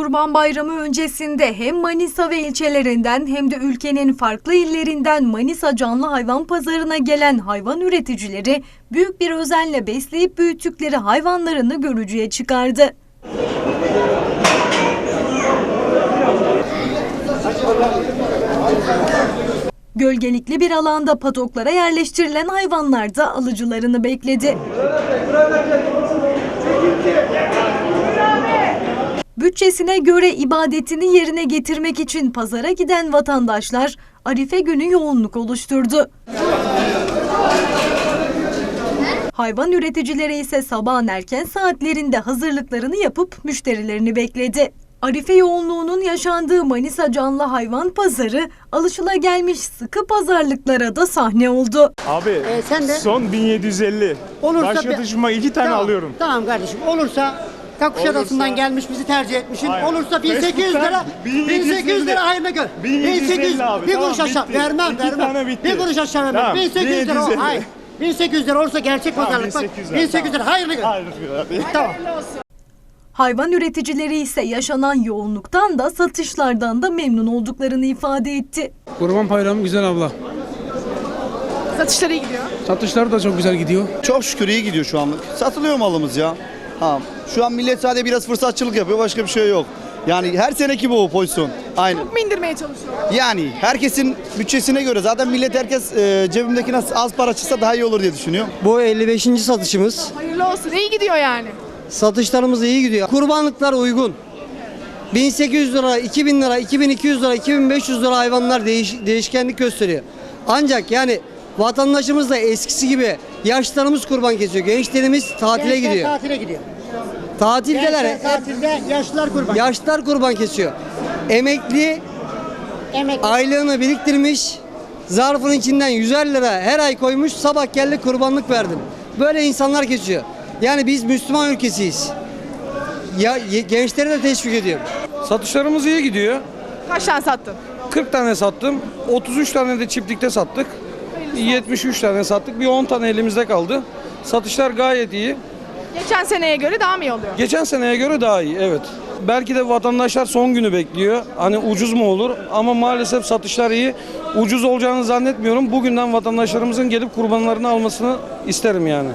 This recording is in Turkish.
Kurban Bayramı öncesinde hem Manisa ve ilçelerinden hem de ülkenin farklı illerinden Manisa Canlı Hayvan Pazarına gelen hayvan üreticileri büyük bir özenle besleyip büyüttükleri hayvanlarını görücüye çıkardı. Gölgelikli bir alanda patoklara yerleştirilen hayvanlar da alıcılarını bekledi. Bütçesine göre ibadetini yerine getirmek için pazara giden vatandaşlar Arife günü yoğunluk oluşturdu. Hayvan üreticileri ise sabahın erken saatlerinde hazırlıklarını yapıp müşterilerini bekledi. Arife yoğunluğunun yaşandığı Manisa Canlı Hayvan Pazarı alışılagelmiş sıkı pazarlıklara da sahne oldu. Abi Ee, sen de? son 1750. Olursa Başlatışıma iki tane Tamam, alıyorum. Tamam kardeşim. Olursa Kakuşadası'ndan Olursa- gelmiş bizi tercih etmişsin. Hayır. Olursa 1800 lira. Facebook'tan 1800 lira hayrına gör. 1750 abi, Bir tamam, kuruş aşağı vermem vermem. Bir kuruş aşağı vermem. Tamam, 1800 lira. 1750. Hayır. 1800 lira olursa gerçek Tamam, pazarlık bak. 1800 lira, 1800 hayrına gör. Tamam. Hayvan üreticileri ise yaşanan yoğunluktan da satışlardan da memnun olduklarını ifade etti. Kurban bayramı güzel abla. Satışları iyi gidiyor. Satışları da çok güzel gidiyor. Çok şükür iyi gidiyor şu anlık. Satılıyor malımız ya. Ha, şu an millet sadece biraz fırsatçılık yapıyor. Başka bir şey yok. Yani her seneki bu pozisyon. Aynı. Çok mu indirmeye çalışıyor? Yani herkesin bütçesine göre zaten millet herkes e, cebimdeki nasıl az para çıksa daha iyi olur diye düşünüyor. Bu 55. satışımız. Hayırlı olsun. İyi gidiyor yani. Satışlarımız iyi gidiyor. Kurbanlıklar uygun. 1800 lira, 2000 lira, 2200 lira, 2500 lira hayvanlar değiş- değişkenlik gösteriyor. Ancak yani vatandaşımız da eskisi gibi yaşlarımız kurban kesiyor. Gençlerimiz tatile Gençler gidiyor. Tatile gidiyor. Tatildeler. Gençler tatilde yaşlılar kurban. Yaşlar kurban kesiyor. Emekli Emek. aylığını biriktirmiş. Zarfın içinden 150 lira her ay koymuş. Sabah geldi kurbanlık verdim. Böyle insanlar kesiyor. Yani biz Müslüman ülkesiyiz. Ya ye- gençleri de teşvik ediyorum. Satışlarımız iyi gidiyor. Kaç tane sattın? 40 tane sattım. 33 tane de çiftlikte sattık. 73 tane sattık. Bir 10 tane elimizde kaldı. Satışlar gayet iyi. Geçen seneye göre daha mı iyi oluyor? Geçen seneye göre daha iyi evet. Belki de vatandaşlar son günü bekliyor. Hani ucuz mu olur? Ama maalesef satışlar iyi. Ucuz olacağını zannetmiyorum. Bugünden vatandaşlarımızın gelip kurbanlarını almasını isterim yani.